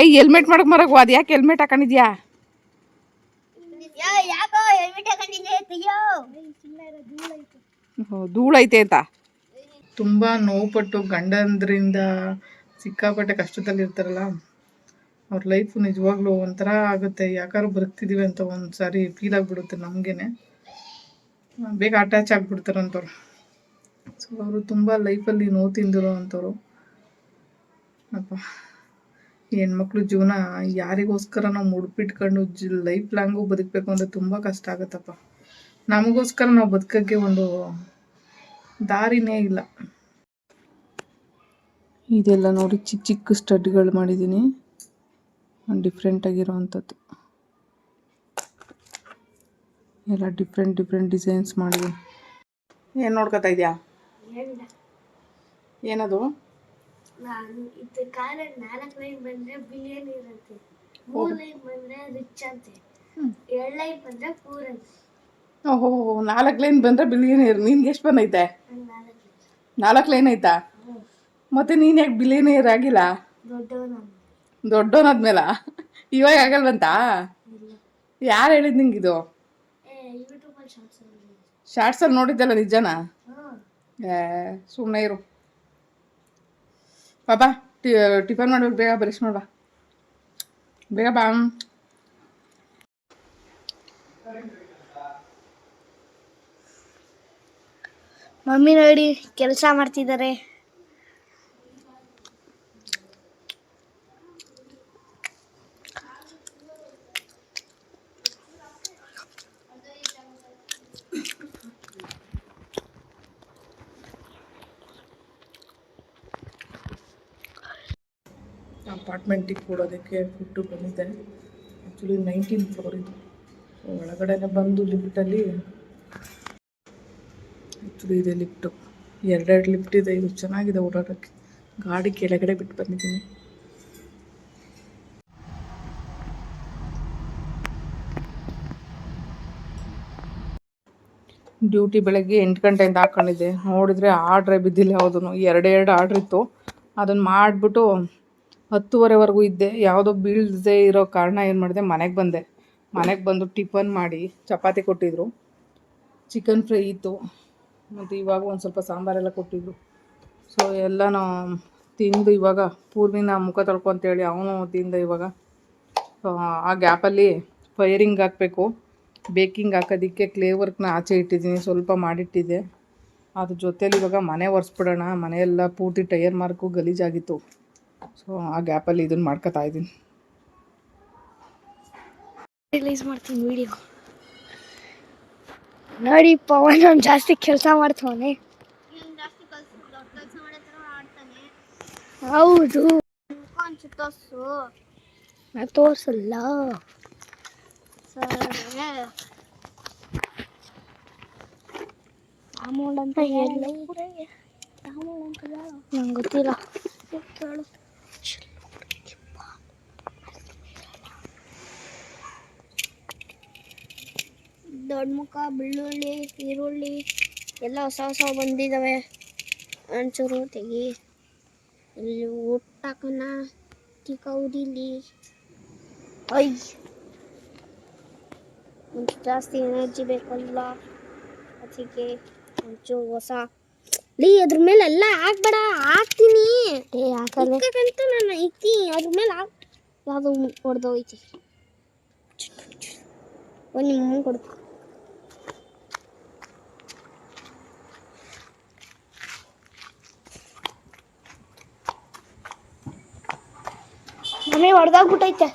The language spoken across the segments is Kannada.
ಏಯ್ ಹೆಲ್ಮೆಟ್ ಮಾಡಕ್ ಮರಕ್ ಅದು ಯಾಕೆ ಹೆಲ್ಮೆಟ್ ಹಾಕೊಂಡಿದ್ಯಾ? ಧೂಳೈತೆ ಅಂತ. ತುಂಬ ನೋವುಪಟ್ಟು ಗಂಡಂದ್ರಿಂದ ಸಿಕ್ಕಾಪಟ್ಟೆ ಕಷ್ಟದಲ್ಲಿ ಇರ್ತಾರಲ್ಲ ಅವ್ರ ಲೈಫು ನಿಜವಾಗ್ಲೂ ಒಂಥರ ಆಗುತ್ತೆ. ಯಾಕಾದ್ರು ಬರ್ತಿದೀವಿ ಅಂತ ಒಂದು ಸಾರಿ ಫೀಲ್ ಆಗಿಬಿಡುತ್ತೆ ನಮಗೇನೆ. ಬೇಗ ಅಟ್ಯಾಚ್ ಆಗ್ಬಿಡ್ತಾರಂತವ್ರು. ಸೊ ಅವರು ತುಂಬ ಲೈಫಲ್ಲಿ ನೋವು ತಿಂದಿರೋ ಅಂಥವ್ರು ಅಪ್ಪ, ಹೆಣ್ಮಕ್ಳು ಜೀವನ ಯಾರಿಗೋಸ್ಕರ ನಾವು ಮುಡ್ಪಿಟ್ಕೊಂಡು ಲೈಫ್ ಲಾಂಗು ಬದುಕಬೇಕು ಅಂದರೆ ತುಂಬ ಕಷ್ಟ ಆಗುತ್ತಪ್ಪ. ನಮಗೋಸ್ಕರ ನಾವು ಬದುಕೋಕ್ಕೆ ಒಂದು ದಾರಿನೇ ಇಲ್ಲ. ಇದೆಲ್ಲ ನೋಡಿ ಚಿಕ್ಕ ಚಿಕ್ಕ ಸ್ಟಡ್ಗಳು ಮಾಡಿದ್ದೀನಿ. ಡಿಫ್ರೆಂಟ್ ಆಗಿರೋವಂಥದ್ದು. ಎಲ್ಲ ಡಿಫ್ರೆಂಟ್ ಡಿಫ್ರೆಂಟ್ ಡಿಸೈನ್ಸ್ ಮಾಡಿದ್ದೀನಿ. ಏನು ನೋಡ್ಕೊತಾ ಇದೆಯಾ? ಏನದು? ನಾನು ಇದು ಕಾಲ ನಾಲ್ಕು ಲೈನ್ ಬಂದ್ರೆ ಬಿಲಿಯನ್ ಇರುತ್ತೆ. ಮೂರ್ ಲೈನ್ ಬಂದ್ರೆ ರಿಚ್ ಅಂತೆ. ಎರಡ್ ಲೈನ್ ಬಂದ್ರೆ ಪೂರ್ ಅಂತೆ. ಓಹೋ ನಾಲ್ಕು ಲೈನ್ ಬಂದರೆ ಬಿಲಿಯನಿಯರ್ ನಿನ್ಗೆ ಎಷ್ಟು ಬಂದೈತೆ ನಾಲ್ಕು ಲೈನ್. ಐತಾ? ಮತ್ತೆ ನೀನು ಯಾಕೆ ಬಿಲಿಯನಿಯರ್ ಆಗಿಲ್ಲ? ದೊಡ್ಡವನಾದ್ಮೇಲ ಇವಾಗ ಆಗಲ್ವಂತಾ ಯಾರು ಹೇಳಿದ್ ನಿಂಗೆ ಇದು? ಏ ಯೂಟ್ಯೂಬಲ್ಲಿ ಶಾರ್ಟ್ಸ್ ಶಾರ್ಟ್ಸಲ್ಲಿ ನೋಡಿದ್ದಲ್ಲ ನಿಜನಾ? ಸುಮ್ಮನೆ ಇರು. ಬಾಬಾ ಟಿ ಟಿಫನ್ ಮಾಡ್ಬೇಕು, ಬೇಗ ಬ್ರಷ್ ಮಾಡ್ಬಾ. ಬೇಗ ಬಾ. ಮಮ್ಮಿ ನೋಡಿ ಕೆಲಸ ಮಾಡ್ತಿದ್ದಾರೆ. ಅಪಾರ್ಟ್ಮೆಂಟಿಗೆ ಕೊಡೋದಕ್ಕೆ ಕೊಟ್ಟು ಬಂದಿದ್ದೆ ಆ್ಯಕ್ಚುಲಿ ನೈನ್ಟೀನ್ ಫ್ಲೋರ್ ಇದು. ಒಳಗಡೆನೇ ಬಂದು ಲಿಫ್ಟಲ್ಲಿ ಆ್ಯಕ್ಚುಲಿ ಇದೆ ಲಿಫ್ಟು ಎರಡೆರಡು ಲಿಫ್ಟ್ ಇದೆ. ಇದು ಚೆನ್ನಾಗಿದೆ ಓಡಾಡೋಕ್ಕೆ. ಗಾಡಿ ಕೆಳಗಡೆ ಬಿಟ್ಟು ಬಂದಿದ್ದೀನಿ. ಡ್ಯೂಟಿ ಬೆಳಗ್ಗೆ ಎಂಟು ಗಂಟೆಯಿಂದ ಹಾಕೊಂಡಿದ್ದೆ. ನೋಡಿದರೆ ಆರ್ಡ್ರೇ ಬಿದ್ದಿಲ್ಲ ಯಾವುದೂ ಎರಡೆರಡು ಎರಡು ಆರ್ಡ್ರ್ ಇತ್ತು. ಅದನ್ನು ಮಾಡಿಬಿಟ್ಟು ಹತ್ತುವರೆವರೆಗೂ ಇದ್ದೆ. ಯಾವುದೋ ಬೀಳದೆ ಇರೋ ಕಾರಣ ಏನು ಮಾಡಿದೆ, ಮನೆಗೆ ಬಂದೆ. ಮನೆಗೆ ಬಂದು ಟಿಫನ್ ಮಾಡಿ ಚಪಾತಿ ಕೊಟ್ಟಿದ್ರು. ಚಿಕನ್ ಫ್ರೈ ಇತ್ತು. ಮತ್ತು ಇವಾಗ ಒಂದು ಸ್ವಲ್ಪ ಸಾಂಬಾರೆಲ್ಲ ಕೊಟ್ಟಿದ್ರು. ಸೊ ಎಲ್ಲನೂ ತಿಂದು ಇವಾಗ ಪೂರ್ವಿನ ಮುಖ ತೊಳ್ಕೊ ಅಂತೇಳಿ ಅವನು ತಿಂದ ಇವಾಗ. ಆ ಗ್ಯಾಪಲ್ಲಿ ಫೈರಿಂಗ್ ಹಾಕಬೇಕು. ಬೇಕಿಂಗ್ ಹಾಕೋದಕ್ಕೆ ಕ್ಲೇ ವರ್ಕ್ನ ಆಚೆ ಇಟ್ಟಿದ್ದೀನಿ. ಸ್ವಲ್ಪ ಮಾಡಿಟ್ಟಿದ್ದೆ. ಅದ್ರ ಜೊತೇಲಿ ಇವಾಗ ಮನೆ ಒರೆಸ್ಬಿಡೋಣ. ಮನೆಯೆಲ್ಲ ಪೂರ್ತಿ ಟೈರ್ ಮಾರ್ಕು ಗಲೀಜಾಗಿತ್ತು. ಸೊ ಆ ಗ್ಯಾಪಲ್ಲಿ ಇದನ್ನು ಮಾಡ್ಕೊತಾ ಇದ್ದೀನಿ. ರಿಲೀಸ್ ಮಾಡ್ತೀನಿ ವಿಡಿಯೋ ನೋಡಿ ಪವನ್ ಅವ್ನು ಜಾಸ್ತಿ ಕೆಲಸ ಮಾಡ್ತವನೆ. ಹೌದು. ನಾ ತೋರ್ಸಲ್ಲ. ಅಮೌಂಟ್ ಅಂತ ಹೇಳಿ. ನಂಗೆ ಗೊತ್ತಿಲ್ಲ. ಕೇಳು. ದೊಡ್ಡ ಮುಖ ಬೆಳ್ಳುಳ್ಳಿ ಈರುಳ್ಳಿ ಎಲ್ಲ ಹೊಸ ಹೊಸ ಬಂದಿದ್ದಾವೆ ಒಂಚೂರು ತೆಗಿ. ಇಲ್ಲಿ ಊಟಕ್ಕನ ತಿಕೌದಿಲಿ ಐ. ಒಂಚೂರು ಜಾಸ್ತಿ ಎನರ್ಜಿ ಬೇಕಲ್ಲ. ಅದಕ್ಕೆ ಒಂಚೂರು ಹೊಸ. ಲೀ ಅದ್ರ ಮೇಲೆ ಎಲ್ಲ ಹಾಕ್ಬೇಡ. ಹಾಕ್ತೀನಿ. ಹಾಕಲ್ಲ. ನಾನು ಐತಿ ಅದ್ರ ಮೇಲೆ ಹಾಕ್. ಯಾವುದು ಹೊಡೆದೋಯ್ತಿ. ಒಂದು ನಿಮ್ಮ ಕೊಡ್ತು ಮಮ್ಮಿ ಹೊಡೆದಾಗ್ಬಿಟ್ಟೈತೆ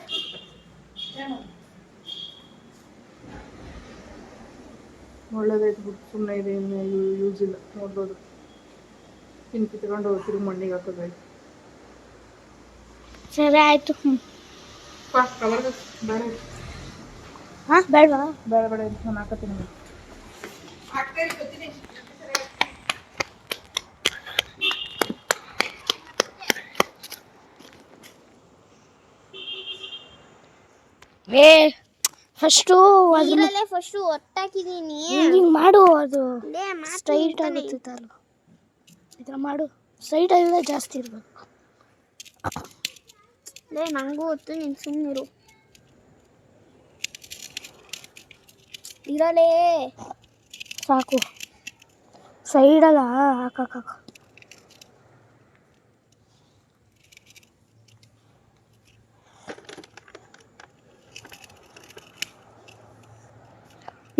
ಒಳ್ಳೇದಾಯ್ತು ಬಿಟ್ಟು ಸುಮ್ಮನೆ ಇದೆ ಇನ್ನು ಯೂಸ್ ಇಲ್ಲ ನೋಡ್ಬೋದು. ಇನ್ನು ಕಿತ್ಕೊಂಡು ತಿರುಗಿ ಮಣ್ಣಿಗೆ ಹಾಕೋದಾಯ್ತು. ಸರಿ ಆಯ್ತು. ಹ್ಮ್. ಬೇಡ ಬೇಡ ಹಾಂ ಬೇಡವಾ? ಬೇಡ ಬೇಡ ಇದು ನಾನು ಹಾಕತ್ತೀನಿ ಏ ಫಸ್ಟು ನೀರಲ್ಲೇ ಫಸ್ಟ್ ಒಟ್ಟಾಕಿದೀನಿ ಹಿಂಗೆ ಮಾಡು ಅದು. ಲೇ, ಮಾತ್ರ ಸ್ಟ್ರೈಟ್ ತಾನೇ. ಆಗುತ್ತಲ್ಲ ಈ ಥರ ಮಾಡು. ಸೈಡಲ್ಲ ಜಾಸ್ತಿ ಇರ್ಬೇಕು ಲೇ ನಂಗೂ ಗೊತ್ತು ನೀನು ಸುಮ್ಮನಿರು ಇರಲೇ. ಸಾಕು. ಸೈಡಲ್ಲ ಹಾಕಾಕ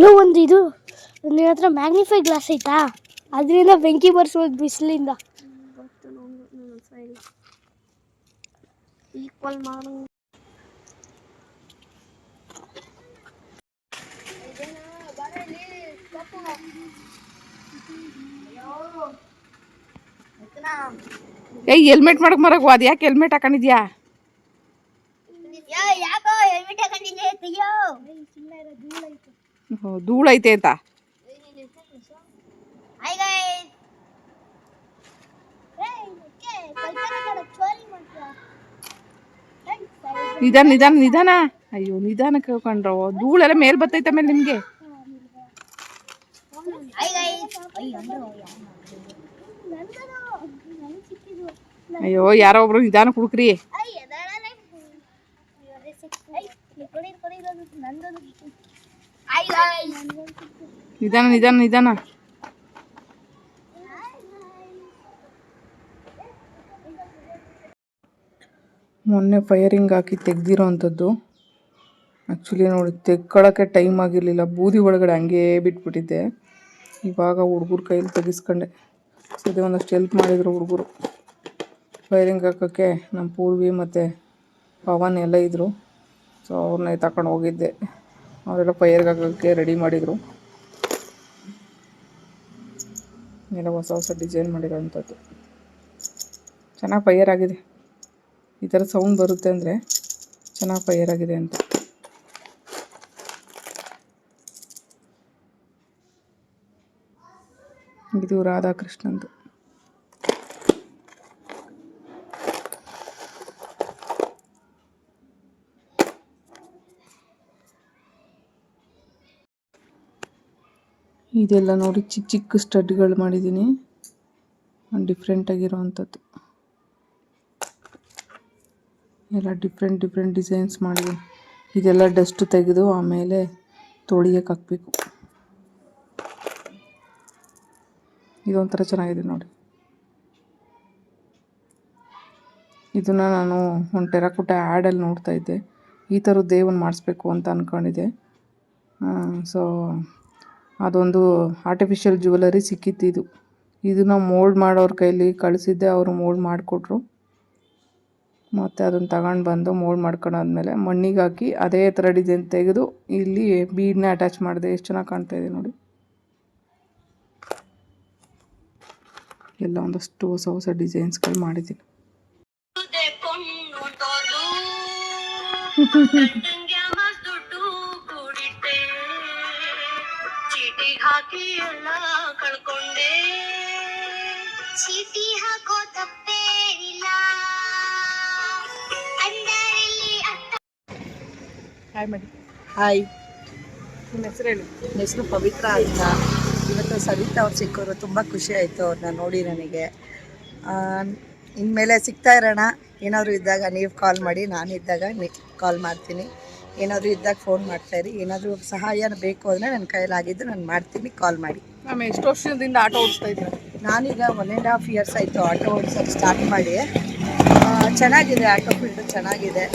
ಇಲ್ಲೋ ಒಂದು ಇದು ನಿನ್ನ ಹತ್ರ ಮ್ಯಾಗ್ನಿಫೈ ಗ್ಲಾಸ್ ಐತಾ? ಅದರಿಂದ ಬೆಂಕಿ ಬರ್ಸೋದು ಬಿಸಿಲಿಂದ. ಈಕ್ವಲ್ ಮಾಡು ಏಯ್ ಹೆಲ್ಮೆಟ್ ಮಾಡಕ್ ಮರಕ್ ಅದು ಯಾಕೆ ಹೆಲ್ಮೆಟ್ ಹಾಕೊಂಡಿದ್ಯಾ? ಯಾಕೋ ಹೆಲ್ಮೆಟ್ ಹಾಕೊಂಡಿದ್ದೆ ತೆಗಿಯೋ. ಹೋ, ಧೂಳೈತೆ ಅಂತ? ನಿಧಾನ ನಿಧಾನ ನಿಧಾನ. ಅಯ್ಯೋ ನಿಧಾನಕ್ಕೆ ಕಂಡ್ರು ಧೂಳೆಲ್ಲ ಮೇಲ್ ಬರ್ತೈತೆ ಆಮೇಲೆ ನಿಮ್ಗೆ. ಅಯ್ಯೋ ಯಾರೋ ಒಬ್ರು ನಿಧಾನ ಹುಡುಕ್ರಿ ನಿಧಾನ ನಿಧಾನ ನಿಧಾನ. ಮೊನ್ನೆ ಫೈರಿಂಗ್ ಹಾಕಿ ತೆಗ್ದಿರೋ ಅಂಥದ್ದು. ಆ್ಯಕ್ಚುಲಿ ನೋಡಿ ತೆಕ್ಕೊಳ್ಳೋಕ್ಕೆ ಟೈಮ್ ಆಗಿರಲಿಲ್ಲ. ಬೂದಿ ಒಳಗಡೆ ಹಂಗೇ ಬಿಟ್ಬಿಟ್ಟಿದ್ದೆ. ಇವಾಗ ಹುಡುಗರ ಕೈಲಿ ತೆಗಿಸ್ಕೊಂಡೆ. ಸದ್ಯ ಒಂದಷ್ಟು ಹೆಲ್ಪ್ ಮಾಡಿದರು ಹುಡುಗರು. ಫೈರಿಂಗ್ ಹಾಕೋಕ್ಕೆ ನಮ್ಮ ಪೂರ್ವಿ ಮತ್ತು ಪವನ್ ಎಲ್ಲ ಇದ್ದರು ಸೊ ಅವ್ರನ್ನ ತಗೊಂಡು ಹೋಗಿದ್ದೆ. ಅವರೆಲ್ಲ ಫೈರ್ಗೆ ಹಾಕೋಕ್ಕೆ ರೆಡಿ ಮಾಡಿದರು. ಎಲ್ಲ ಹೊಸ ಹೊಸ ಡಿಸೈನ್ ಮಾಡಿರೋವಂಥದ್ದು ಚೆನ್ನಾಗಿ ಫೈಯರ್ ಆಗಿದೆ. ಈ ಥರ ಸೌಂಡ್ ಬರುತ್ತೆ ಅಂದರೆ ಚೆನ್ನಾಗಿ ಫೈಯರ್ ಆಗಿದೆ ಅಂತ. ಇದು ರಾಧಾಕೃಷ್ಣಂದು. ಇದೆಲ್ಲ ನೋಡಿ ಚಿಕ್ಕ ಚಿಕ್ಕ ಸ್ಟಡ್ಗಳು ಮಾಡಿದ್ದೀನಿ. ಡಿಫ್ರೆಂಟ್ ಅಂಥದ್ದು ಎಲ್ಲ ಡಿಫ್ರೆಂಟ್ ಡಿಫ್ರೆಂಟ್ ಡಿಸೈನ್ಸ್ ಮಾಡಿದ್ದೀನಿ. ಇದೆಲ್ಲ ಡಸ್ಟ್ ತೆಗೆದು ಆಮೇಲೆ ತೊಳಿಯಕ್ಕೆ ಹಾಕ್ಬೇಕು. ಇದೊಂಥರ ಚೆನ್ನಾಗಿದೆ ನೋಡಿ. ಇದನ್ನು ನಾನು ಒಂದು ಟೆರಾಕುಟ ಆ್ಯಡಲ್ಲಿ ನೋಡ್ತಾ ಇದ್ದೆ. ಈ ಥರದ್ದೇ ಒಂದು ಮಾಡಿಸ್ಬೇಕು ಅಂತ ಅಂದ್ಕೊಂಡಿದ್ದೆ ಸೊ ಅದೊಂದು ಆರ್ಟಿಫಿಷಿಯಲ್ ಜ್ಯುವೆಲರಿ ಸಿಕ್ಕಿತ್ತು ಇದು. ಇದನ್ನು ಮೋಲ್ಡ್ ಮಾಡೋರ ಕೈಲಿ ಕಳಿಸಿದ್ದೆ, ಅವರು ಮೋಲ್ಡ್ ಮಾಡಿಕೊಟ್ರು. ಮತ್ತು ಅದನ್ನು ತಗೊಂಡು ಬಂದು ಮೋಲ್ಡ್ ಮಾಡ್ಕೊಂಡಾದ್ಮೇಲೆ ಮಣ್ಣಿಗೆ ಹಾಕಿ ಅದೇ ಥರ ಡಿಸೈನ್ ತೆಗೆದು ಇಲ್ಲಿ ಬೀಡನ್ನ ಅಟ್ಯಾಚ್ ಮಾಡಿದೆ. ಎಷ್ಟು ಚೆನ್ನಾಗಿ ಕಾಣ್ತಾ ಇದೆ ನೋಡಿ. ಎಲ್ಲ ಒಂದಷ್ಟು ಹೊಸ ಹೊಸ ಡಿಸೈನ್ಸ್ಗಳು ಮಾಡಿದ್ದೀನಿ ಹಾಯ್ ಮಾಡಿ ಹಾಯ್ ನಿಮ್ಮ ಹೆಸರು ಹೇಳಿ. ನನ್ನ ಹೆಸರು ಪವಿತ್ರ ಅಂತ. ಇವತ್ತು ಸವಿತಾ ಅವ್ರು ಸಿಕ್ಕೋರು ತುಂಬ ಖುಷಿ ಆಯಿತು ಅವ್ರನ್ನ ನೋಡಿ ನನಗೆ. ಇನ್ಮೇಲೆ ಸಿಗ್ತಾ ಇರೋಣ. ಏನಾದರೂ ಇದ್ದಾಗ ನೀವು ಕಾಲ್ ಮಾಡಿ ನಾನು ಇದ್ದಾಗ ನೀ ಕಾಲ್ ಮಾಡ್ತೀನಿ. ಏನಾದರೂ ಇದ್ದಾಗ ಫೋನ್ ಮಾಡ್ತಾಯಿರಿ ಏನಾದರೂ ಸಹಾಯ ಬೇಕು ಅಂದರೆ ನನ್ನ ಕೈಲಾಗಿದ್ದು ನಾನು ಮಾಡ್ತೀನಿ. ಕಾಲ್ ಮಾಡಿ. ಮ್ಯಾಮ್ ಎಷ್ಟು ವರ್ಷದಿಂದ ಆಟೋ ಓಡಿಸ್ತಾ ಇದ್ದೀರಾ? ನಾನೀಗ ಒನ್ ಆ್ಯಂಡ್ ಹಾಫ್ ಇಯರ್ಸ್ ಆಯಿತು ಆಟೋ ಓಡಿಸೋಕ್ಕೆ ಸ್ಟಾರ್ಟ್ ಮಾಡಿ. ಚೆನ್ನಾಗಿದೆ ಆಟೋ ಫೀಲ್ಡು ಚೆನ್ನಾಗಿದೆ.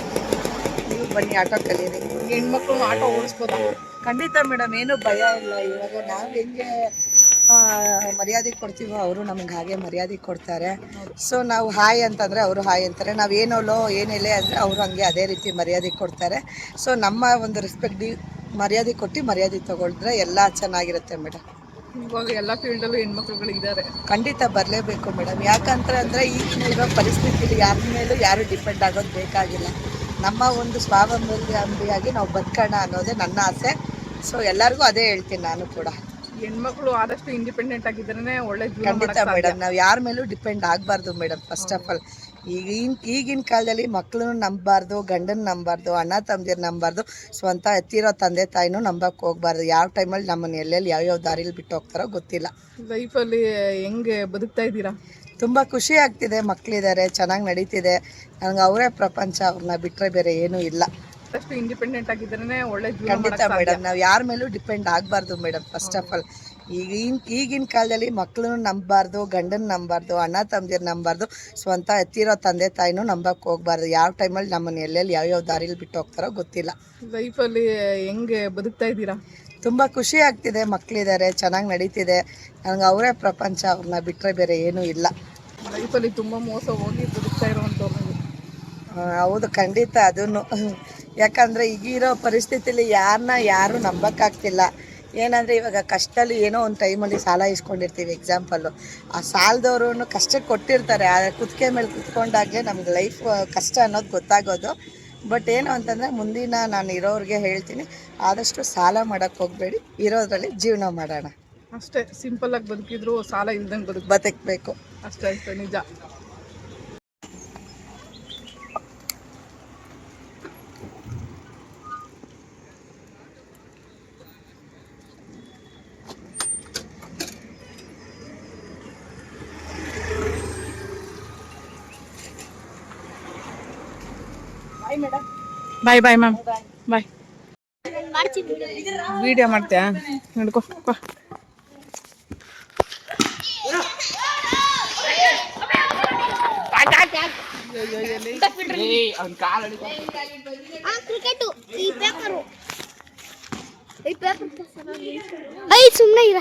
ನೀವು ಬನ್ನಿ ಆಟೋ ಕಲೀರಿ. ಹೆಣ್ಮಕ್ಳು ಆಟೋ ಓಡಿಸ್ಬೋದು. ಖಂಡಿತ ಮೇಡಮ್ ಏನು ಭಯ ಇಲ್ಲ. ಇವಾಗ ನಾವು ಹೆಂಗೆ ಮರ್ಯಾದೆ ಕೊಡ್ತೀವೋ ಅವರು ನಮ್ಗೆ ಹಾಗೆ ಮರ್ಯಾದೆ ಕೊಡ್ತಾರೆ. ಸೊ ನಾವು ಹಾಯ್ ಅಂತಂದರೆ ಅವರು ಹಾಯ್ ಅಂತಾರೆ. ನಾವು ಏನೋಲೋ ಏನಿಲ್ಲ ಅಂದರೆ ಅವರು ಹಂಗೆ ಅದೇ ರೀತಿ ಮರ್ಯಾದೆ ಕೊಡ್ತಾರೆ. ಸೊ ನಮ್ಮ ಒಂದು ರೆಸ್ಪೆಕ್ಟ್ ಮರ್ಯಾದೆ ಕೊಟ್ಟು ಮರ್ಯಾದೆ ತಗೊಳಿದ್ರೆ ಎಲ್ಲ ಚೆನ್ನಾಗಿರುತ್ತೆ ಮೇಡಮ್ ಇವಾಗ ಎಲ್ಲ ಫೀಲ್ಡಲ್ಲೂ ಹೆಣ್ಮಕ್ಳುಗಳು ಇದ್ದಾರೆ ಖಂಡಿತ ಬರಲೇಬೇಕು ಮೇಡಮ್ ಯಾಕಂತ ಅಂದರೆ ಈಗಿನ ಇರೋ ಪರಿಸ್ಥಿತಿಲಿ ಯಾರ ಮೇಲೂ ಯಾರು ಡಿಪೆಂಡ್ ಆಗೋದು ಬೇಕಾಗಿಲ್ಲ. ನಮ್ಮ ಒಂದು ಸ್ವಾವಲಂಬಿಯಾಗಿ ನಾವು ಬದುಕೋಣ ಅನ್ನೋದೇ ನನ್ನ ಆಸೆ. ಸೊ ಎಲ್ಲರಿಗೂ ಅದೇ ಹೇಳ್ತೀನಿ ನಾನು ಕೂಡ. ಹೆಣ್ಮಕ್ಳು ಆದಷ್ಟು ಇಂಡಿಪೆಂಡೆಂಟ್ ಆಗಿದ್ರೆ ಒಳ್ಳೆ ಖಂಡಿತ. ಮೇಡಮ್ ನಾವು ಯಾರ ಮೇಲೂ ಡಿಪೆಂಡ್ ಆಗಬಾರ್ದು ಮೇಡಮ್ ಫಸ್ಟ್ ಆಫ್ ಆಲ್ ಈಗಿನ ಈಗಿನ ಕಾಲದಲ್ಲಿ ಮಕ್ಕಳನ್ನು ನಂಬಬಾರ್ದು ಗಂಡನ ನಂಬಾರ್ದು ಅಣ್ಣ ತಮ್ಮದಿರು ನಂಬಾರ್ದು ಸ್ವಂತ ಎತ್ತಿರೋ ತಂದೆ ತಾಯಿನೂ ನಂಬಕ್ಕೆ ಹೋಗ್ಬಾರ್ದು. ಯಾವ ಟೈಮಲ್ಲಿ ನಮ್ಮನ್ನು ಎಲ್ಲೆಲ್ಲಿ ಯಾವ್ಯಾವ ದಾರಿಲಿ ಬಿಟ್ಟು ಹೋಗ್ತಾರೋ ಗೊತ್ತಿಲ್ಲ. ಲೈಫಲ್ಲಿ ಹೆಂಗೆ ಬದುಕ್ತಾ ಇದ್ದೀರಾ? ತುಂಬ ಖುಷಿ ಆಗ್ತಿದೆ ಮಕ್ಕಳಿದ್ದಾರೆ ಚೆನ್ನಾಗಿ ನಡೀತಿದೆ. ನನಗೆ ಅವರೇ ಪ್ರಪಂಚ ಅವ್ರನ್ನ ಬಿಟ್ಟರೆ ಬೇರೆ ಏನೂ ಇಲ್ಲ. ಇಂಡಿಪೆಂಡೆಂಟ್ ಆಗಿದ್ರೇನೆ ಒಳ್ಳೆ ಖಂಡಿತ. ಮೇಡಮ್ ನಾವು ಯಾರ ಮೇಲೂ ಡಿಪೆಂಡ್ ಆಗಬಾರ್ದು ಮೇಡಮ್ ಫಸ್ಟ್ ಆಫ್ ಆಲ್ ಈಗಿನ ಈಗಿನ ಕಾಲದಲ್ಲಿ ಮಕ್ಕಳನ್ನು ನಂಬಬಾರ್ದು ಗಂಡನ ನಂಬಾರ್ದು ಅಣ್ಣ ತಮ್ಮದಿರು ನಂಬಾರ್ದು ಸ್ವಂತ ಎತ್ತಿರೋ ತಂದೆ ತಾಯಿನೂ ನಂಬಕ್ಕೆ ಹೋಗ್ಬಾರ್ದು. ಯಾವ ಟೈಮಲ್ಲಿ ನಮ್ಮನ್ನು ಎಲ್ಲೆಲ್ಲಿ ಯಾವ್ಯಾವ ದಾರಿಲಿ ಬಿಟ್ಟು ಹೋಗ್ತಾರೋ ಗೊತ್ತಿಲ್ಲ. ಲೈಫಲ್ಲಿ ಹೆಂಗೆ ಬದುಕ್ತಾ ಇದ್ದೀರಾ? ತುಂಬ ಖುಷಿ ಆಗ್ತಿದೆ ಮಕ್ಕಳಿದ್ದಾರೆ ಚೆನ್ನಾಗಿ ನಡೀತಿದೆ. ನನಗೆ ಅವರೇ ಪ್ರಪಂಚ ಅವ್ರನ್ನ ಬಿಟ್ಟರೆ ಬೇರೆ ಏನೂ ಇಲ್ಲ. ಲೈಫಲ್ಲಿ ತುಂಬ ಮೋಸ ಹೋಗಿ ಬದುಕ್ತಾ ಇರೋವಂಥವ್ರು ಹೌದು ಖಂಡಿತ ಅದನ್ನು ಯಾಕಂದರೆ ಈಗಿರೋ ಪರಿಸ್ಥಿತಿಲಿ ಯಾರನ್ನ ಯಾರೂ ನಂಬಕ್ಕಾಗ್ತಿಲ್ಲ ಏನಂದರೆ ಇವಾಗ ಕಷ್ಟದಲ್ಲಿ ಏನೋ ಒಂದು ಟೈಮಲ್ಲಿ ಸಾಲ ಇಸ್ಕೊಂಡಿರ್ತೀವಿ ಎಕ್ಸಾಂಪಲ್ಲು ಆ ಸಾಲದವ್ರು ಕಷ್ಟ ಕೊಟ್ಟಿರ್ತಾರೆ ಆ ಕುತ್ತಿಗೆ ಮೇಲೆ ಕುತ್ಕೊಂಡಾಗೆ ನಮ್ಗೆ ಲೈಫ್ ಕಷ್ಟ ಅನ್ನೋದು ಗೊತ್ತಾಗೋದು. ಬಟ್ ಏನು ಅಂತಂದರೆ ಮುಂದಿನ ನಾನು ಇರೋರಿಗೆ ಹೇಳ್ತೀನಿ ಆದಷ್ಟು ಸಾಲ ಮಾಡೋಕ್ಕೆ ಹೋಗಬೇಡಿ ಇರೋದ್ರಲ್ಲಿ ಜೀವನ ಮಾಡೋಣ. ಅಷ್ಟೇ ಸಿಂಪಲ್ ಆಗಿ ಬದುಕಿದ್ರು ಸಾಲ ಇಲ್ದಂಗೆ ಬದುಕ್ ಬದುಕಬೇಕು. ಅಷ್ಟೇ ಅಷ್ಟೇ ನಿಜ. ಬಾಯ್ ಬಾಯ್ ಮ್ಯಾಮ್ ಬಾಯ್ ಮಾಡ್ತೀನಿ ವಿಡಿಯೋ ಮಾಡ್ತೀಯಾ? ಹಿಡ್ಕೊ ಬಾ. ಆ ಕ್ರಿಕೆಟು ಈ ಪೇಪರು ಈ ಪೇಪರ್ ಐ ಸುಮ್ಮನೆ ಇರ.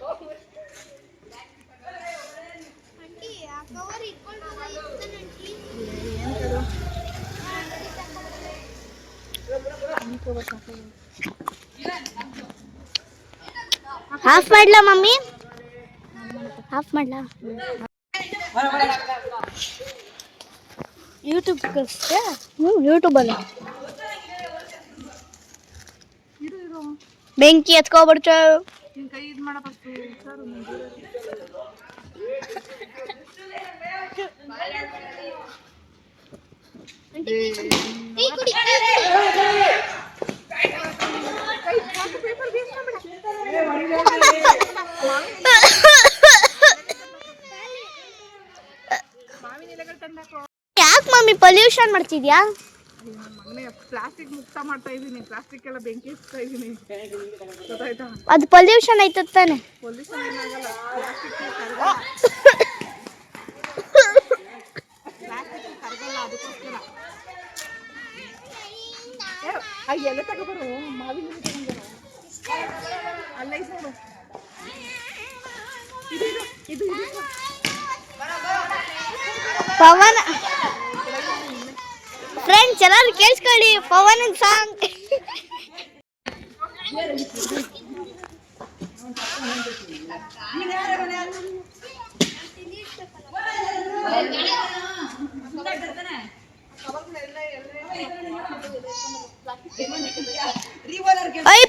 ಹಾಫ್ ಮಾಡ್ಲಾ ಮಮ್ಮಿ ಹಾಫ್ ಮಾಡ್ಲಾ ಯೂಟ್ಯೂಬ್ ಕಳಿಸ್ತೆ ಹ್ಞೂ ಯೂಟ್ಯೂಬಲ್ಲಿ ಬೆಂಕಿ ಎತ್ಕೊಬಿಡ್ತು ನಿನ್ ಕೈ ಇದು ಮಾಡ ಫಸ್ಟು ಯಾಕೆ ಮಮ್ಮಿ ಪೊಲ್ಯೂಷನ್ ಮಾಡ್ತಿದ್ಯಾ? ಪ್ಲಾಸ್ಟಿಕ್ ಮುಕ್ತ ಮಾಡ್ತಾ ಇದೀನಿ ಪ್ಲಾಸ್ಟಿಕ್ ಎಲ್ಲ ಬೆಂಕಿ ಹಚ್ತಾ ಇದೀನಿ ಗೊತ್ತಾಯ್ತಾ ಅದು ಪೊಲ್ಯೂಷನ್ ಆಯ್ತದ ತಾನೆ. ಪೊಲ್ಯೂಷನ್ ಏನಾಗಲ್ಲ ಪ್ಲಾಸ್ಟಿಕ್ ಕರಗಲ್ಲ ಅದಕ್ಕೋಸ್ಕರ ಏ, ಆ ಎಲೆ ತಗೋಬರು ಮಾವಿನ ಅಲ್ಲ ಇದು ಇದು ಪವನ್. ಫ್ರೆಂಡ್ಸ್ ಎಲ್ಲರೂ ಕೇಳಿಸ್ಕೊಳ್ಳಿ ಪವನ್ ಸಾಂಗ್ ಓಯ್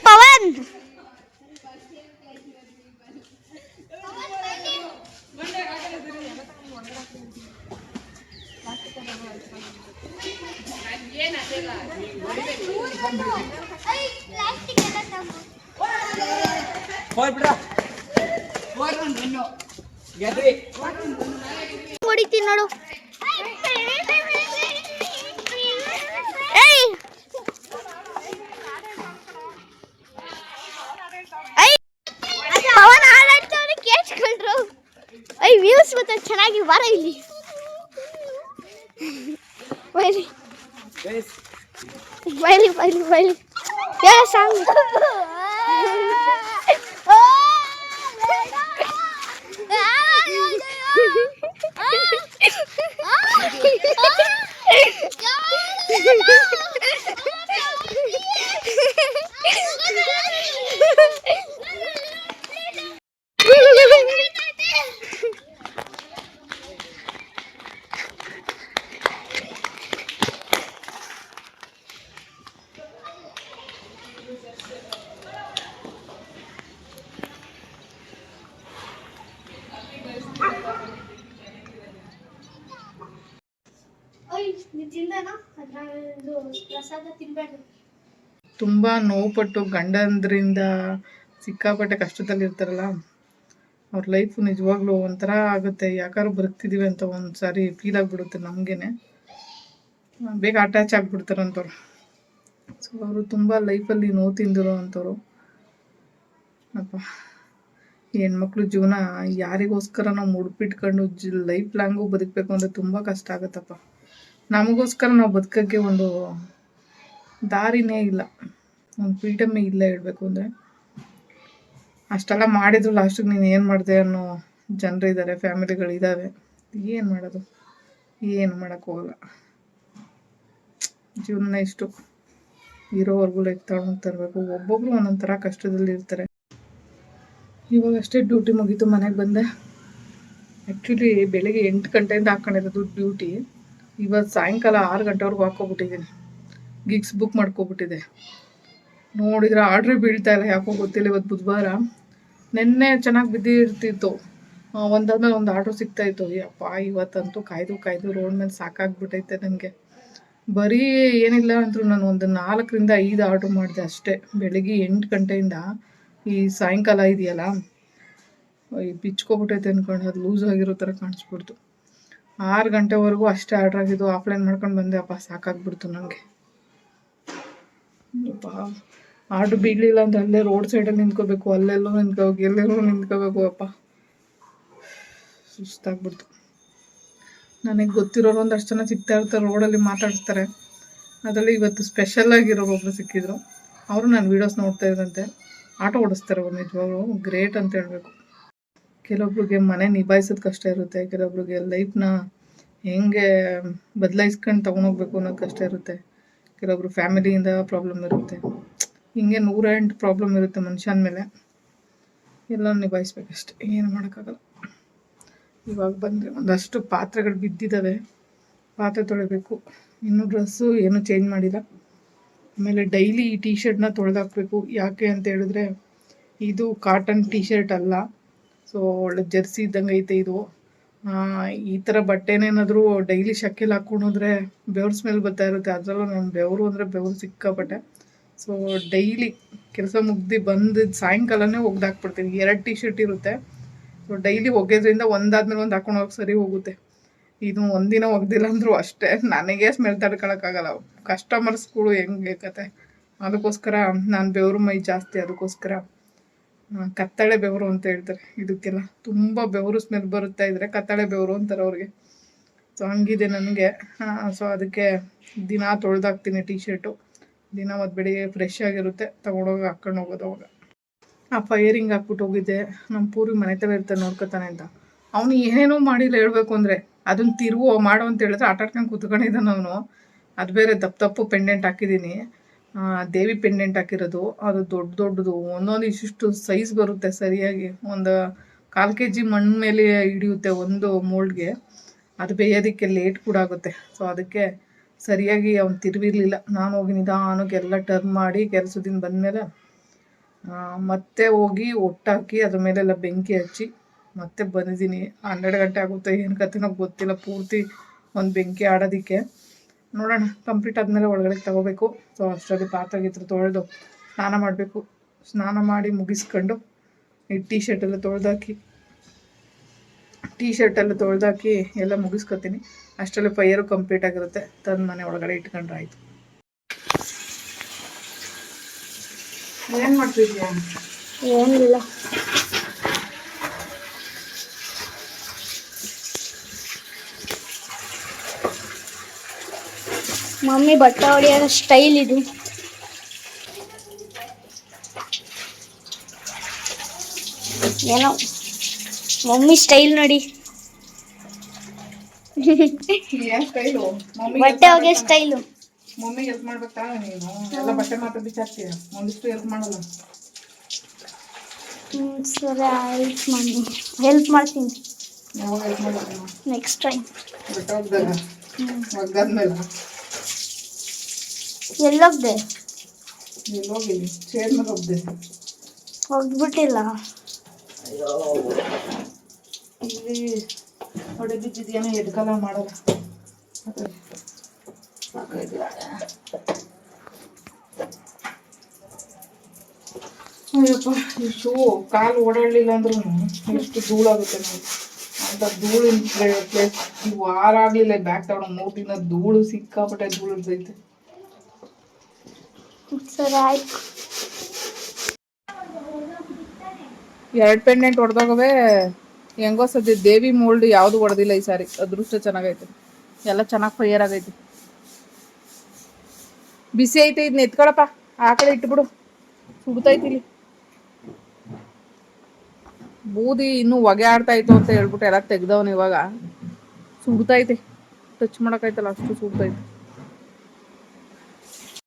ಪವನ್ ಹೊಡಿತೀನಿ Riley. Riley. Riley. Riley. Riley. Riley. Riley. Yes, Riley. Oh. ಇದು ಪ್ರಸಾದ ತುಂಬ ನೋವುಪಟ್ಟು ಗಂಡಂದ್ರಿಂದ ಸಿಕ್ಕಾಪಟ್ಟೆ ಕಷ್ಟದಲ್ಲಿ ಇರ್ತಾರಲ್ಲ ಅವ್ರ ಲೈಫ್ ನಿಜವಾಗ್ಲೂ ಒಂಥರ ಆಗುತ್ತೆ. ಯಾಕಾದ್ರೂ ಬರ್ತಿದೀವಿ ಅಂತ ಒಂದು ಸಾರಿ ಫೀಲ್ ಆಗಿಬಿಡುತ್ತೆ ನಮಗೇನೆ. ಬೇಗ ಅಟ್ಯಾಚ್ ಆಗ್ಬಿಡ್ತಾರಂತವ್ರು. ಸೊ ಅವರು ತುಂಬ ಲೈಫಲ್ಲಿ ನೋವು ತಿಂದಿರೋ ಅಂಥವ್ರು ಅಪ್ಪ ಹೆಣ್ಮಕ್ಳು ಜೀವನ ಯಾರಿಗೋಸ್ಕರ ನಾವು ಮುಡ್ಪಿಟ್ಕೊಂಡು ಲೈಫ್ ಲಾಂಗು ಬದುಕಬೇಕು ಅಂದರೆ ತುಂಬ ಕಷ್ಟ ಆಗುತ್ತಪ್ಪ. ನಮಗೋಸ್ಕರ ನಾವು ಬದುಕೋಕ್ಕೆ ಒಂದು ದಾರಿನೇ ಇಲ್ಲ. ಒಂದು ಫ್ರೀಡಮ್ಮೇ ಇಲ್ಲ ಹೇಳಬೇಕು ಅಂದರೆ. ಅಷ್ಟೆಲ್ಲ ಮಾಡಿದ್ರು ಲಾಸ್ಟಿಗೆ ನೀನು ಏನು ಮಾಡಿದೆ ಅನ್ನೋ ಜನರಿದ್ದಾರೆ ಫ್ಯಾಮಿಲಿಗಳಿದ್ದಾವೆ ಏನು ಮಾಡೋದು? ಏನು ಮಾಡೋಕ್ಕೋಗಲ್ಲ ಜೀವನ ಇಷ್ಟು. ಇರೋವರೆಗೂ ಲೈಫ್ ತಗೊಂಡು ತರಬೇಕು. ಒಬ್ಬೊಬ್ರು ಒಂದೊಂದು ಥರ ಕಷ್ಟದಲ್ಲಿ ಇರ್ತಾರೆ. ಇವಾಗ ಅಷ್ಟೇ ಡ್ಯೂಟಿ ಮುಗೀತು ಮನೆಗೆ ಬಂದೆ. ಆ್ಯಕ್ಚುಲಿ ಬೆಳಿಗ್ಗೆ ಎಂಟು ಗಂಟೆಯಿಂದ ಹಾಕೊಂಡಿರೋದು ಡ್ಯೂಟಿ ಇವತ್ತು ಸಾಯಂಕಾಲ ಆರು ಗಂಟೆವರೆಗೂ ಹಾಕೋಬಿಟ್ಟಿದ್ದೀನಿ ಗಿಗ್ಸ್ ಬುಕ್ ಮಾಡ್ಕೊಬಿಟ್ಟಿದೆ. ನೋಡಿದ್ರೆ ಆರ್ಡ್ರೇ ಬೀಳ್ತಾ ಇಲ್ಲ, ಯಾಕೋ ಗೊತ್ತಿಲ್ಲ ಇವತ್ತು ಬುಧವಾರ. ನಿನ್ನೆ ಚೆನ್ನಾಗಿ ಬಿದ್ದಿರ್ತಿತ್ತು ಒಂದಾದ್ಮೇಲೆ ಒಂದು ಆರ್ಡ್ರ್ ಸಿಗ್ತಾ ಇತ್ತು. ಯಪ್ಪ, ಇವತ್ತಂತೂ ಕಾಯ್ದು ಕಾಯ್ದು ರೋಡ್ ಮೇಲೆ ಸಾಕಾಗ್ಬಿಟ್ಟೈತೆ ನನಗೆ. ಬರೀ ಏನಿಲ್ಲ ಅಂದರೂ ನಾನು ಒಂದು ನಾಲ್ಕರಿಂದ ಐದು ಆರ್ಡ್ರ್ ಮಾಡಿದೆ ಅಷ್ಟೇ. ಬೆಳಿಗ್ಗೆ ಎಂಟು ಗಂಟೆಯಿಂದ ಈ ಸಾಯಂಕಾಲ ಇದೆಯಲ್ಲ, ಈ ಬಿಚ್ಕೊಬಿಟ್ಟೈತೆ ಅಂದ್ಕೊಂಡು ಅದು ಲೂಸ್ ಆಗಿರೋ ಥರ ಕಾಣಿಸ್ಬಿಡ್ತು. ಆರು ಗಂಟೆವರೆಗೂ ಅಷ್ಟೇ ಆರ್ಡ್ರ್ ಆಗಿದ್ದು ಆಫ್ಲೈನ್ ಮಾಡ್ಕೊಂಡು ಬಂದೆ, ಅಪ್ಪ ಸಾಕಾಗ್ಬಿಡ್ತು ನನಗೆ ಆರ್ಡ್ರ್ ಬೀಳಲಿಲ್ಲ ಅಂದ್ರೆ ಅಲ್ಲೇ ರೋಡ್ ಸೈಡಲ್ಲಿ ನಿಂತ್ಕೋಬೇಕು, ಅಲ್ಲೆಲ್ಲೋ ನಿಂತ್ಕೋಬೇಕು, ಎಲ್ಲೆಲ್ಲೂ ನಿಂತ್ಕೋಬೇಕು, ಅಪ್ಪ. ಸುಸ್ತಾಗ್ಬಿಡ್ತು. ನನಗೆ ಗೊತ್ತಿರೋರು ಒಂದಷ್ಟು ಜನ ಸಿಗ್ತಾ ಇರ್ತಾರೆ ರೋಡಲ್ಲಿ ಮಾತಾಡಿಸ್ತಾರೆ. ಅದರಲ್ಲಿ ಇವತ್ತು ಸ್ಪೆಷಲ್ ಆಗಿರೋರೊಬ್ಬರು ಸಿಕ್ಕಿದ್ರು. ಅವರು ನಾನು ವೀಡಿಯೋಸ್ ನೋಡ್ತಾ ಇದ್ದಂತೆ ಆಟೋ ಓಡಿಸ್ತಾರೆ ಅವ್ರು ನಿಜವಾಗ್ಲೂ ಗ್ರೇಟ್ ಅಂತ ಹೇಳಬೇಕು. ಕೆಲವೊಬ್ರಿಗೆ ಮನೆ ನಿಭಾಯಿಸೋದು ಕಷ್ಟ ಇರುತ್ತೆ, ಕೆಲವೊಬ್ರಿಗೆ ಲೈಫ್ನ ಹೆಂಗೆ ಬದಲಾಯಿಸ್ಕೊಂಡು ತಗೊಂಡೋಗ್ಬೇಕು ಅನ್ನೋದು ಕಷ್ಟ ಇರುತ್ತೆ, ಕೆಲವೊಬ್ರು ಫ್ಯಾಮಿಲಿಯಿಂದ ಪ್ರಾಬ್ಲಮ್ ಇರುತ್ತೆ. ಹಿಂಗೆ ನೂರ ಎಂಟು ಪ್ರಾಬ್ಲಮ್ ಇರುತ್ತೆ ಮನುಷ್ಯನ ಮೇಲೆ. ಎಲ್ಲ ನಿಭಾಯಿಸ್ಬೇಕಷ್ಟೆ, ಏನು ಮಾಡೋಕ್ಕಾಗಲ್ಲ. ಇವಾಗ ಬಂದರೆ ಒಂದಷ್ಟು ಪಾತ್ರೆಗಳು ಬಿದ್ದಿದ್ದಾವೆ ಪಾತ್ರೆ ತೊಳಿಬೇಕು, ಇನ್ನೂ ಡ್ರೆಸ್ಸು ಏನೂ ಚೇಂಜ್ ಮಾಡಿಲ್ಲ. ಆಮೇಲೆ ಡೈಲಿ ಈ ಟೀ ಶರ್ಟ್ನ ತೊಳೆದಾಕ್ಬೇಕು, ಯಾಕೆ ಅಂತ ಹೇಳಿದ್ರೆ, ಇದು ಕಾಟನ್ ಟೀ ಶರ್ಟ್ ಅಲ್ಲ. ಸೊ ಒಳ್ಳೆ ಜರ್ಸಿ ಇದ್ದಂಗೆ ಐತೆ ಇದು. ಈ ಥರ ಬಟ್ಟೆನೇನಾದರೂ ಡೈಲಿ ಶಕ್ಕೆಲ್ ಹಾಕ್ಕೊಂಡೋದ್ರೆ ಬೆವ್ರ ಸ್ಮೆಲ್ ಬರ್ತಾ ಇರುತ್ತೆ. ಅದರಲ್ಲೂ ನಾನು ಬೆವರು ಅಂದರೆ ಬೆವರು ಸಿಕ್ಕಾಪಟ್ಟೆ ಸೊ ಡೈಲಿ ಕೆಲಸ ಮುಗ್ದು ಬಂದು ಸಾಯಂಕಾಲನೇ ಒಗ್ದಾಕ್ಬಿಡ್ತೀನಿ ಎರಡು ಟೀ ಶರ್ಟ್ ಇರುತ್ತೆ. ಸೊ ಡೈಲಿ ಒಗೆಯೋದ್ರಿಂದ ಒಂದಾದ್ಮೇಲೆ ಒಂದು ಹಾಕೊಂಡು ಹೋಗಿ ಸರಿ ಹೋಗುತ್ತೆ. ಇದು ಒಂದಿನ ಒಗ್ದಿಲ್ಲ ಅಂದರೂ ಅಷ್ಟೇ. ನನಗೆ ಸ್ಮೆಲ್ ತಡ್ಕೊಳಕ್ಕಾಗಲ್ಲ. ಕಸ್ಟಮರ್ಸ್ಗಳು ಹೆಂಗೆ ಕತೆ ಅದಕ್ಕೋಸ್ಕರ ನಾನು ಬೆವರು ಮೈ ಜಾಸ್ತಿ, ಅದಕ್ಕೋಸ್ಕರ. ಕತ್ತಳೆ ಬೆವರು ಅಂತ ಹೇಳ್ತಾರೆ. ಇದಕ್ಕೆಲ್ಲ ತುಂಬ ಬೆವರು ಸ್ಮೆಲ್ ಬರುತ್ತಾ ಇದ್ರೆ ಕತ್ತಳೆ ಬೆವರು ಅಂತಾರೆ ಅವ್ರಿಗೆ. ಸೊ ಹಂಗಿದೆ ನನಗೆ. ಸೊ ಅದಕ್ಕೆ ದಿನ ತೊಳೆದಾಕ್ತೀನಿ ಟೀ ಶರ್ಟು ದಿನ ಮತ್ತು ಬೆಳಿಗ್ಗೆ ಫ್ರೆಶ್ ಆಗಿರುತ್ತೆ. ತಗೊಂಡೋಗಿ ಹಾಕ್ಕೊಂಡು ಹೋಗೋದು ಅವಾಗ. ಆ ಫೈರಿಂಗ್ ಹಾಕ್ಬಿಟ್ಟು ಹೋಗಿದ್ದೆ. ನಮ್ಮ ಪೂರಿ ಮನೆ ತಲೆ ಇರ್ತಾನೆ ನೋಡ್ಕೊತಾನೆ ಅಂತ. ಅವನು ಏನೇನೋ ಮಾಡಿಲ್ಲ ಹೇಳ್ಬೇಕು ಅಂದರೆ. ಅದನ್ನ ತಿರುವು ಮಾಡು ಅಂತ ಹೇಳಿದ್ರೆ ಆಟಾಡ್ಕೊಂಡು ಕೂತ್ಕೊಂಡಿದ್ದಾನೆ ಅವನು. ಅದು ಬೇರೆ ದಪ್ಪ ತಪ್ಪು ಪೆಂಡೆಂಟ್ ಹಾಕಿದ್ದೀನಿ. ದೇವಿ ಪೆಂಡೆಂಟ್ ಹಾಕಿರೋದು, ಅದು ದೊಡ್ಡ ದೊಡ್ಡದು. ಒಂದೊಂದು ಇಷ್ಟಿಷ್ಟು ಸೈಜ್ ಬರುತ್ತೆ ಸರಿಯಾಗಿ. ಒಂದು ಕಾಲು ಕೆ ಜಿ ಮಣ್ಣು ಮೇಲೆ ಹಿಡಿಯುತ್ತೆ ಒಂದು ಮೋಲ್ಡ್ಗೆ. ಅದು ಬೇಯೋದಕ್ಕೆ ಲೇಟ್ ಕೂಡ ಆಗುತ್ತೆ. ಸೊ ಅದಕ್ಕೆ ಸರಿಯಾಗಿ ಅವ್ನು ತಿರುವಿರ್ಲಿಲ್ಲ. ನಾನು ಹೋಗಿ ನಿಧಾನಕ್ಕೆ ಎಲ್ಲ ಟರ್ನ್ ಮಾಡಿ ಕೆಲಸದಿಂದ ಬಂದಮೇಲೆ ಮತ್ತೆ ಹೋಗಿ ಒಟ್ಟಾಕಿ ಅದ್ರ ಮೇಲೆಲ್ಲ ಬೆಂಕಿ ಹಚ್ಚಿ ಮತ್ತೆ ಬಂದಿದ್ದೀನಿ. ಹನ್ನೆರಡು ಗಂಟೆ ಆಗುತ್ತೆ. ಏನು ಕತೆನೋ ಗೊತ್ತಿಲ್ಲ. ಪೂರ್ತಿ ಒಂದು ಬೆಂಕಿ ಆಡೋದಕ್ಕೆ. ನೋಡೋಣ, ಕಂಪ್ಲೀಟ್ ಆದಮೇಲೆ ಒಳಗಡೆ ತಗೋಬೇಕು. ಸೊ ಅಷ್ಟರಲ್ಲಿ ಪಾತ್ರೆ ಗೀತ್ರ ತೊಳೆದು ಸ್ನಾನ ಮಾಡಬೇಕು. ಸ್ನಾನ ಮಾಡಿ ಮುಗಿಸ್ಕೊಂಡು ಈ ಟೀ ಶರ್ಟ್ ಎಲ್ಲ ತೊಳೆದಾಕಿ ಟೀ ಶರ್ಟ್ ಎಲ್ಲ ತೊಳೆದಾಕಿ ಎಲ್ಲ ಮುಗಿಸ್ಕೊತೀನಿ. ಅಷ್ಟರಲ್ಲಿ ಫೈಯರು ಕಂಪ್ಲೀಟ್ ಆಗಿರುತ್ತೆ. ತಂದು ಮನೆ ಒಳಗಡೆ ಇಟ್ಕೊಂಡ್ರೆ ಆಯಿತು. ಏನು ಮಾಡ್ತಿದ್ಯಾ? ಏನಿಲ್ಲ. ಮಮ್ಮಿ ಬಟ್ಟೆ ಹೊಡೆಯೋ ಸ್ಟೈಲ್ ಇದು. ಏನೋ ಮಮ್ಮಿ ಸ್ಟೈಲ್ ನೋಡಿ. ಬಟ್ಟೆ ಒಗೆಯೋ ಸ್ಟೈಲು ಮಮ್ಮಿಗೆ ಹೆಲ್ಪ್ ಮಾಡ್ಬೇಕಾ ನೀನು? ಎಲ್ಲ ಬಟ್ಟೆ ಮಾತ್ರ ಬಿಚ್ಚಾಕ್ತೀಯ? ಒಂದಿಷ್ಟು ಹೆಲ್ಪ್ ಮಾಡಲ್ಲ? ಸರಿ ಹೆಲ್ಪ್ ಮಾಡಿ ಹೆಲ್ಪ್ ಮಾಡ್ತೀನಿ. ಯಾವಾಗ ಹೆಲ್ಪ್ ಮಾಡೋದು? ನೆಕ್ಸ್ಟ್ ಟೈಮ್ ಬಟ್ಟೆ ಒಗ್ದಾಗ? ಒಗ್ದಾದ್ಮೇಲೆ? ಎಲ್ಲೋಗ್ದೆ ಇಲ್ಲಿ ಹೋಗಿಲ್ಲ ಚೇರ್ ಮೇಲೆ ಒಗ್ದೆ ಹೋಗ್ಬಿಟ್ಟಿಲ್ಲ. ಇಲ್ಲಿ ಹೊಡೆ ಬಿದ್ದಿದ್ಯಾನ ಎದ್ಕಲ್ಲ ಮಾಡಲ್ಲ ಅಯ್ಯಪ್ಪ ಇಷ್ಟು ಕಾಲು ಓಡಾಡಲಿಲ್ಲ ಅಂದ್ರೂ ಎಷ್ಟು ಧೂಳಾಗುತ್ತೆ ನೋಡಿ. ಅಂತ ಧೂಳಿನ ಪ್ಲೇಸ್ ಈ ವಾರ ಆಗ್ಲಿಲ್ಲ ಬ್ಯಾಗ್ ತಗೊಂಡು ಮೂರು ದಿನ ಧೂಳು ಸಿಕ್ಕಾಪಟ್ಟೆ ಧೂಳು ಇರ್ತೈತೆ. ಸರಿ, ಆಯ್ತು. ಎರಡು ಪೆಂಡೆಂಟ್ ಹೊಡೆದೋಗವೆ ಹೆಂಗೋ ಸದ್ಯ ದೇವಿ ಮೋಲ್ಡ್ ಯಾವುದು ಹೊಡೆದಿಲ್ಲ ಈ ಸಾರಿ. ಅದೃಷ್ಟ ಚೆನ್ನಾಗೈತೆ. ಎಲ್ಲ ಚೆನ್ನಾಗಿ ಫೈಯರ್ ಆಗೈತೆ. ಬಿಸಿ ಐತೆ ಇದನ್ನ ಎತ್ಕೊಳಪ್ಪ. ಆ ಕಡೆ ಇಟ್ಬಿಡು. ಸುಡ್ತೈತಿ ಇಲ್ಲಿ. ಬೂದಿ ಇನ್ನೂ ಹೊಗೆ ಆಡ್ತಾ ಇತ್ತು ಅಂತ ಹೇಳ್ಬಿಟ್ಟು ಎಲ್ಲ ತೆಗ್ದವನು ಇವಾಗ. ಸುಡ್ತೈತೆ. ಟಚ್ ಮಾಡೋಕೈತಲ್ಲ ಅಷ್ಟು ಸುಡ್ತೈತೆ.